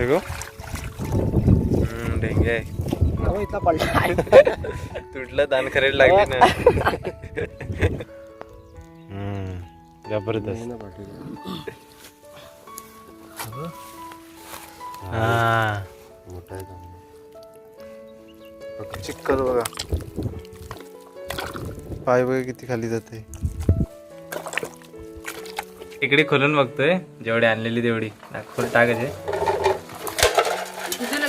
देखो डेंगे इथला पडला तुटलं दान करायला लागली ना हम्म, जबरदस्त हा मोठा आहे चांगला. चिक्कल बघा पाय बघा किती खाली जाते इकडे खोलून बघतोय जेवढी आणलेली तेवढी खोल टाकायचे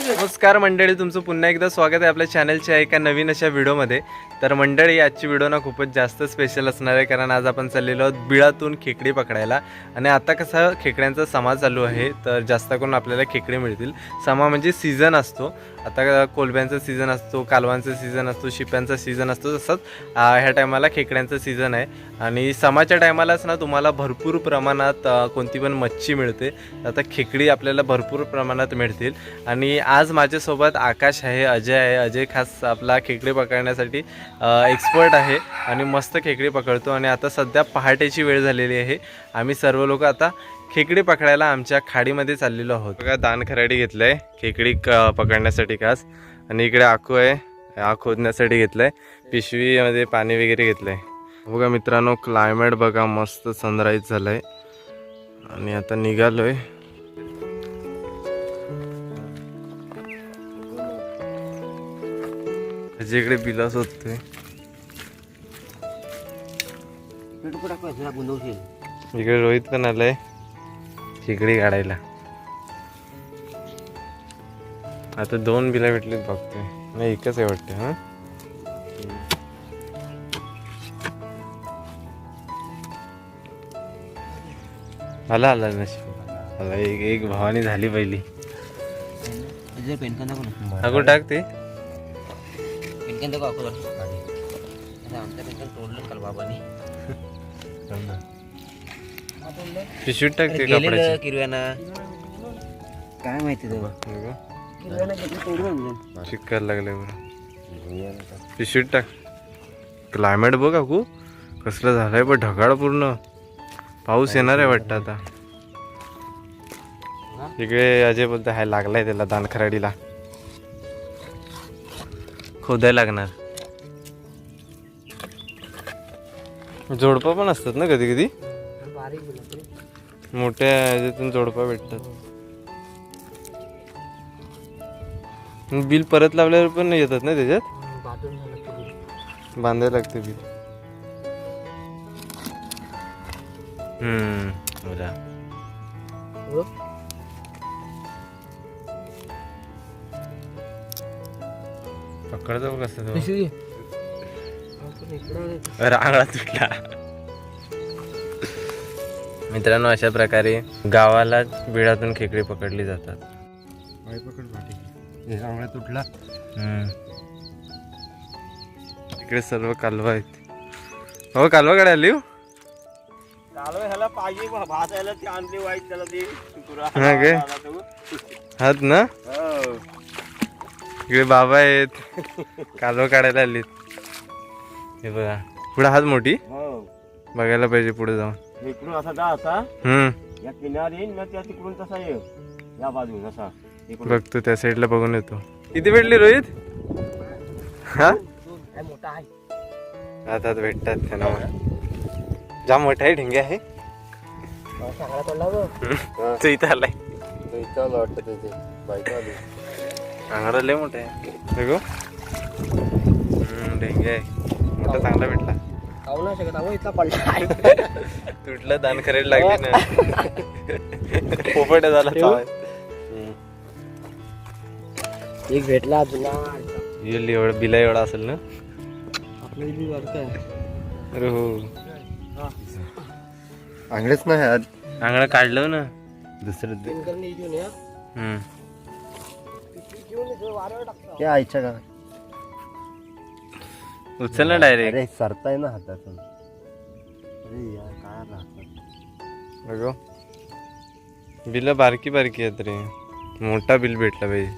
नमस्कार मंडळी तुमचं पुन्हा एकदा स्वागत आहे आपल्या चॅनलच्या एका नवीन अशा व्हिडिओमध्ये तर मंडळी आजची व्हिडिओ ना खूपच जास्त स्पेशल असणार आहे कारण आज आपण चाललेलो आहोत बिळातून खेकडी पकडायला. आणि आता कसं खेकड्यांचा समा चालू आहे तर जास्त करून आपल्याला खेकडे मिळतील. समा म्हणजे सीझन असतो. आता कोलब्यांचा सीझन असतो कालवांचा सीझन असतो शिप्यांचा सीझन असतो तसंच ह्या टायमाला खेकड्यांचा सीझन आहे. आणि समाच्या टायमालाच ना तुम्हाला भरपूर प्रमाणात कोणती पण मच्छी मिळते. आता खेकडी आपल्याला भरपूर प्रमाणात मिळतील. आणि आज माझ्यासोबत आकाश आहे अजय आहे. अजय खास आपला खेकडे पकडण्यासाठी एक्सपर्ट आहे आणि मस्त खेकडे पकडतो आणि आता सध्या पहाटेची वेळ झालेली आहे. आम्ही सर्व लोक आता खेकडी पकडायला आमच्या खाडीमध्ये चाललेलो आहोत. बघा दान खराडी घेतलं आहे खेकडी क पकडण्यासाठी खास. आणि इकडे आखू आहे आख खोदण्यासाठी घेतलं आहे पिशवीमध्ये पाणी वगैरे घेतलं आहे बघा मित्रांनो क्लायमेट बघा मस्त सनराईज झालं आहे आणि आता निघालो आहे बिलास होतोय गुंदवशील इकडे रोहित पण आलाय. खेकडी काढायला. आता दोन बिला भेटलीत बघतोय. नाही एकच आहे वाटतं हा? आला आला नशीब. आला एक एक भावानी झाली पहिली. जर पेनकन दाखव ना अगो टाक ते? आता आमच्या पेनकन तोडलं काल बाबांनी. पिशवीत टाक ते गेलेलं कपड्याची किरव्याना. काय माहिती चिक्कार लागले बरं. पिशवीत टाक. क्लायमेट बघ काकू. कसलं झालंय पण ढगाळ पूर्ण. पाऊस येणार आहे वाटतं आता. इकडे अजय बोलतो हाय लागलाय त्याला दानखराडीला. खोदायला लागणार. जोडपा पण असतात ना कधी कधी. मोठ्या ह्याच्यातून जोडपा भेटतात. बिल परत लावल्यावर पण येतात ना त्याच्यात. बांधायला लागते बिल. हम्म पकडतो कसं रांगळा तुटला. मित्रांनो अशा प्रकारे गावाला बिळातून खेकडे पकडली जातात. हे चांगला तुटला. हम्म. इकडे सर्व कालवा आहेत. हो कालवा काढायला लिहू चालू ह्याला पाहिजे भाजायला ती आणली वाईट त्याला ती. हा? हात ना? इकडे बाबा आहेत. कालवा काढायला आलीत. हे बघा. पुढे हात मोठी? बघायला पाहिजे पुढे जाऊन. इकडून असा जा असा. हम्म. या किनारी येईन ना त्या तिकडून तसा ये. या बाजून असा. इकडून. बघतो त्या साईडला बघून येतो. किती भेटली रोहित? हा? मोठा आहे हातात भेटतात त्यांना. जाम मोठा आहे ढिंगे आहे. बघ तो इथं आलाय. तो इथं वाटतं बायको आली चांगला लय मोठा आहे. बघू हम्म, ढेंगे आहे. मोठा चांगला भेटला. खाऊ नाही शकत. अहो इथला पडला. आहे तुटलं दान करायला लागले ना. पोपट झाला चावाय. एक भेटला तुला येईल एवढा बिला एवढा असेल ना? आहे. अरे हो. आंगडेच नाही आज. अंगणं काढलं ना. दुसरं हम्म. ते आईच्या का उचल ना डायरेक्ट अरे सरताय ना हातातून. अरे यार काय राहतात बघू बिल बारकी बारकी आहेत रे. मोठा बिल भेटला पाहिजे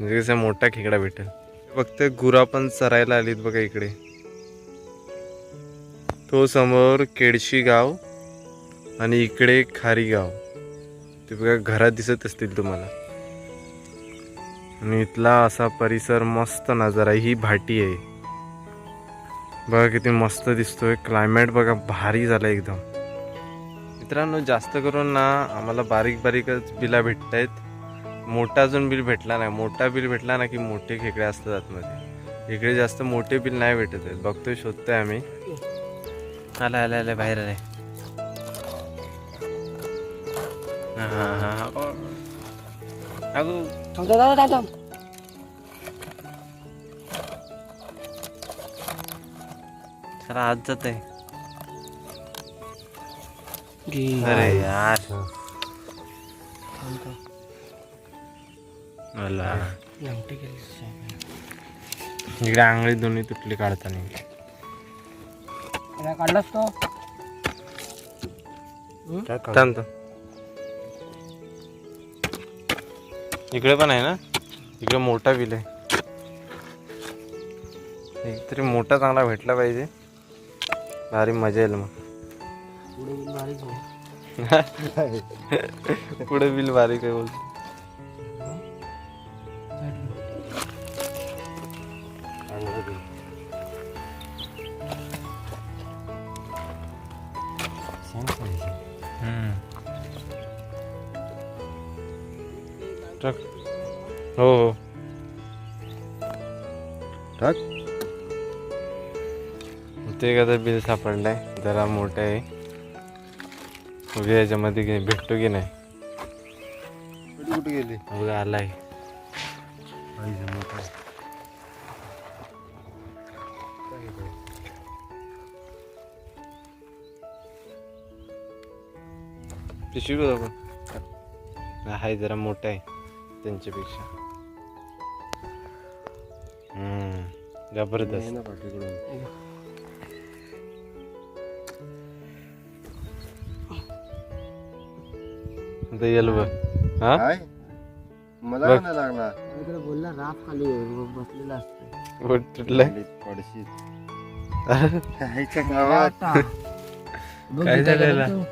म्हणजे कसं मोठा खेकडा भेटेल. फक्त गुरा पण चरायला आलीत बघा इकडे. तो समोर केडशी गाव आणि इकडे खारी गाव. ते बघा घरात दिसत असतील तुम्हाला. आणि इथला असा परिसर मस्त नजारा ही भाटी आहे. बघा किती मस्त दिसतोय. क्लायमेट बघा भारी झालं एकदम. मित्रांनो जास्त करून ना आम्हाला बारीक बारीकच बिला भेटत आहेत मोठा अजून बिल भेटला नाही. मोठा बिल भेटला ना की मोठे खेकडे असतात आतमध्ये. इकडे जास्त मोठे बिल नाही भेटत आहेत. बघतोय शोधतोय आम्ही. आला आला आला बाहेर आले हा हा हा. अगो थांब आज जात आहे अरे यार. मला. इकडे आंगळी दोन्ही तुटली काढताना. काढलास तो? थांब. इकडे पण आहे ना? इकडे मोठा बिल आहे. एक तरी मोठा चांगला भेटला पाहिजे. भारी मजा येईल मग. पुढे बिल बारीक आहे. बोलतो? टाक हो हो टाक ते का बिल सापडलंय? जरा मोठं आहे. बघूया याच्यामध्ये घे- भेटतो की नाही? कुठे गेली? बघा आलाय. पाहिजे मोठा काय हे बाई? पिशवी बघ आपण आहे जरा मोठा आहे. त्यांच्यापेक्षा. जबरदस्त. आता येल बघ. हा? काय? मला बघ. नाही लागणार. बोलला राफ खाली बसलेला असतं बोट तुटलंय पडशी ह्याच्या गावात. काय झालेलं?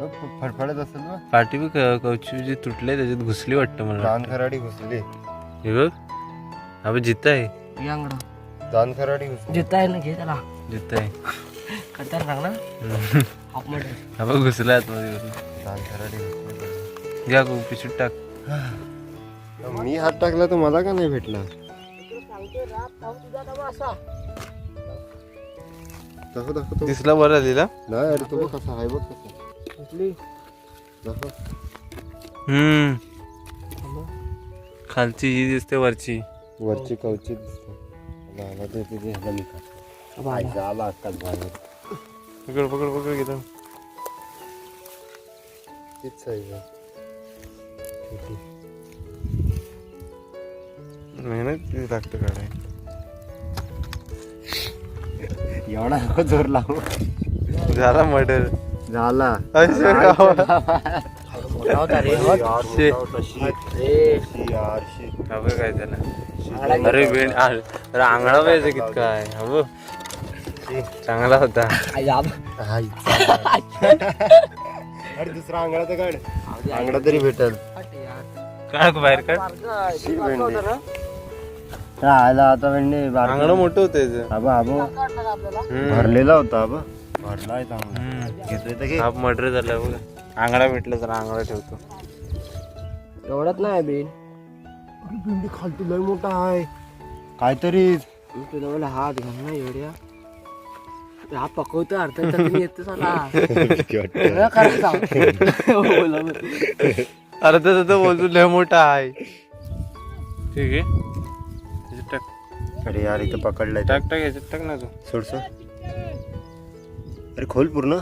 फडफडत असेल ना? पाठी बी कवची जी तुटले त्याच्यात घुसली वाटतं मला. दान खराडी घुसली. हे बघ. हा बघ जिता आहे दान खराडी घुसली. जिता आहे ना घे त्याला. जिता आहे करताना सांग ना. हाफमध्ये. हा बघ घुसला आतमध्ये घुसला. दान खराडी घुसली. घ्या गो पिशवीत टाक. मी हात टाकला तर मला का नाही भेटला? दाखव दाखव तो दिसला बरं दिला नाही अरे तो बघ कसा आहे बघ कसा हम्म. खालची ही दिसते वरची. वरची कवची दिसते. मला आला ते तुझे ह्याला मी खातो. आई, झाला अक्काच बाहेर. पकड पकड पकड घेतो. तीच साईज. मेहनत किती लागतं काढाय एवढा नको जोर लावू. झाला मर्डर. झाला. मोठा होता रे शे. काय झालं अरे वेण अरे आंगळा पाहिजे कितका आहे हा बघ चांगला होता. अरे दुसरा आंगडा तर काढ. आंगडा तरी भेटल. काढ बाहेर काढ. आला आता वेंडे आंगडं मोठं होतं याचं. आबा. भरलेला होता आबा. भरलाय चांगला. हा मर्डर झाला बघ. आंगडा भेटला तर आंगडा ठेवतो. एवढाच नाही बिन. भेंडी खालती लय मोठा आहे. काहीतरी. तुला मला हात घाल ना एवढ्या. ते हा पकवतो अर्थ येतो साला वाटतं. करायचा अरे तर तो बोलतो लय मोठा आहे. ठीक आहे. याच्यात टाक. अरे यार इथं पकडलाय. टाक टाक याच्यात टाक ना तू. सोड सोड. अरे खोल पूर्ण.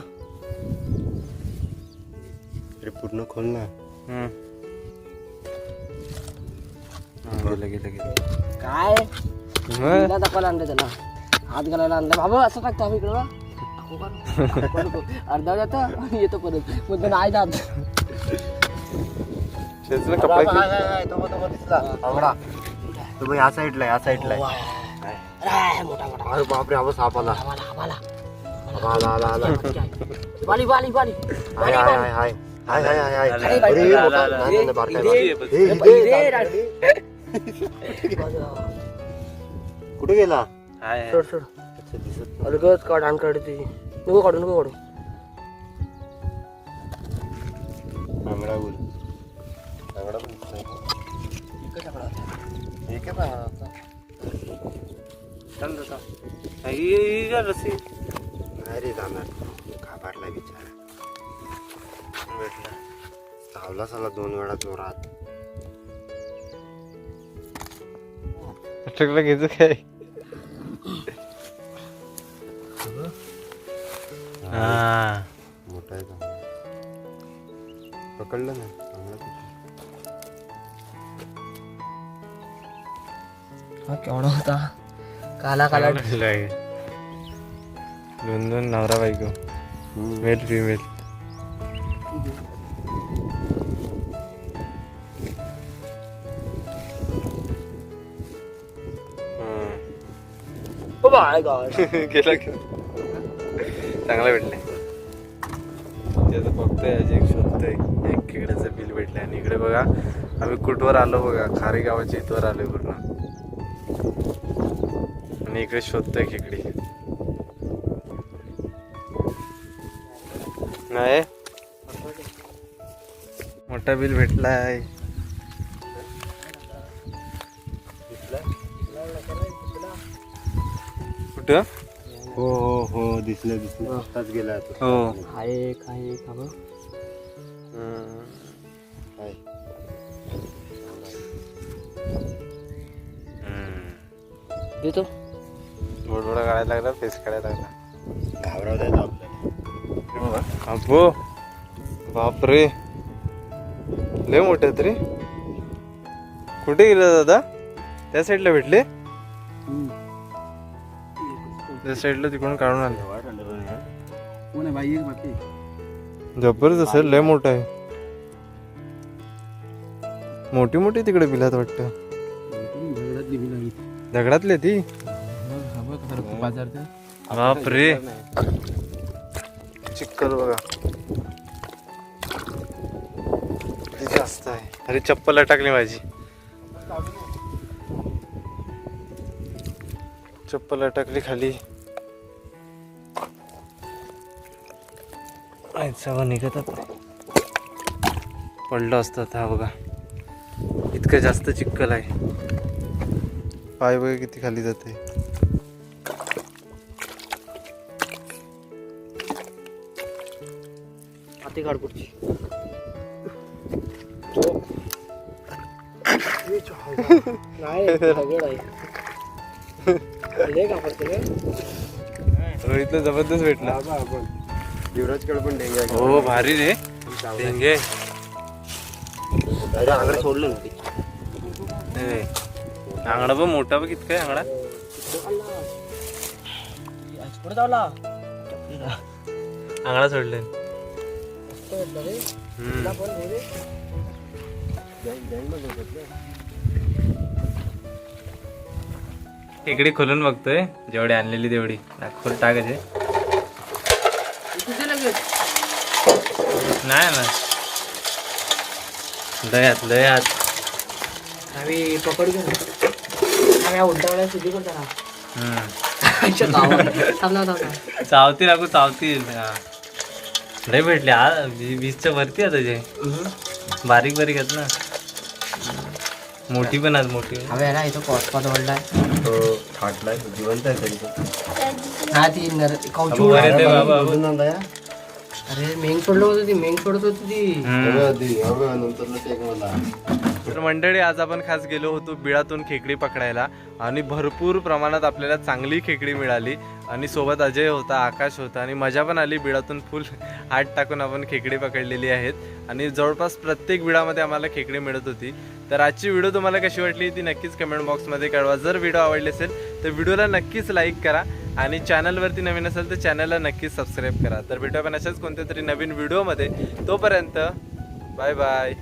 अरे पूर्ण खोल ना. हम्म. गेलं गेलं गेलं. काय? मग तिला दाखवायला आणलं त्याला. हात घालायला आणलं बाबा असं टाकतो आम्ही इकडं. का? नको. अर्धा जातो येतो परत. पण तो नाही जात शेतला कपडा हाय, हाय, हाय, तो बघ, तो बघ, दिसला. आंगडा. तो बघ, या साईडला या साईडला अरे, मोठा मोठा. अरे बापरे आबा साप आला. आम्हाला आम्हाला. आबा, आला आला आला बाली बाली बाली हाय हाय हाय हाय हाय हाय हाय अरे मोठा-. नाही, नाही, आहे. हे. कुठे गेला? सोड सोड. अच्छा दिसत अलगच काढ आणि काढ ती. नको काढू नको काढू. बांगडा बोल. बांगडा पण दिसतोय. हे काय बांगडा रे जाणार. घाबरला बिचारा. भेटला चावला साला दोन वेळा जोरात. अटकला घ्यायचं काय? हा. मोठा आहे चांगला. पकडलं ना चांगला हा केवढा होता. काला काला दोन दोन नवरा बायको. मेल फिमेल गॉड गेला की. चांगला भेटले त्याचं बघतोय एक शोधतोय. एक खेकड्याचं बिल भेटलंय आणि इकडे बघा आम्ही कुठवर आलो बघा. खारी गावाच्या इथवर आलोय पूर्ण. आणि इकडे शोधतोय खेकडी. नाही मोठा बिल भेटलाय. कुठं? हो हो हो दिसलं दिसलं. आत्ताच गेला आता हो. हाय एक हाय एक हा. बघ. काय देतो. गोडगोडा काढायला लागला फेस काढायला लागला. घाबराव द्यायचा आपल्याला अबो बापरे लय मोठे आहेत रे कुठे गेले दादा त्या साईडला भेटले त्या साईडला तिकडून काढून आले जबरदस्त आहे, लय मोठं आहे मोठी मोठी तिकडे बिलात वाटतं दगडातले ती बापरे चिक्कल बघा. जास्त आहे. अरे चप्पल टाकली माझी. चप्पल टाकली खाली. सगळं निघत पडलं असतं हा बघा. इतकं जास्त चिक्कल आहे. पाय बघा किती खाली जाते. काढ पुढची. नाही. रोहितला जबरदस्त भेटला. युवराजकडे पण डेंग्या आहे. हो भारी रे. डेंगे अरे आंगडा सोडलं ना ते. आंगडा पण मोठा बघ कितका आहे आंगडा. आज पुढे जावला. आंगडा सोडले. इकडे खोलून बघतोय जेवढी आणलेली तेवढी खोल टाकायचे नाही ना लयात लयात आम्ही पकड घेऊन आम्ही उलटा सिद्धी करतो ना. चावतील अगो चावतील हा. लय भेटले. आ वी- वीसच्या वरती आहे तुझे बारीक बारीक आहेत ना. मोठी पण आहेत मोठी. आहे ना इथं कॉस्पात ओढलाय तो जिवंत आहे तरी तो. हा ती नर काउचू अबो, अरे मेंग सोडलं होतं ती मेंग सोडत होती ती. हम्म. अबे, आधी, अबे, नंतरला ते एक मला. तर मंडळी आज आपण खास गेलो होतो बिळातून खेकडी पकडायला आणि भरपूर प्रमाणात आपल्याला चांगली खेकडी मिळाली. आणि सोबत अजय होता आकाश होता आणि मजा पण आली. बिळातून फुल हात टाकून आपण खेकडी पकडलेली आहेत. आणि जवळपास प्रत्येक बिळामध्ये आम्हाला खेकडी मिळत होती. तर आजची व्हिडिओ तुम्हाला कशी वाटली ती नक्कीच कमेंट बॉक्समध्ये कळवा. जर व्हिडिओ आवडली असेल तर व्हिडिओला नक्कीच लाईक करा आणि चॅनलवरती नवीन असेल तर चॅनलला नक्कीच सबस्क्राईब करा. तर भेटूया पण अशाच कोणत्या तरी नवीन व्हिडिओमध्ये. तोपर्यंत बाय बाय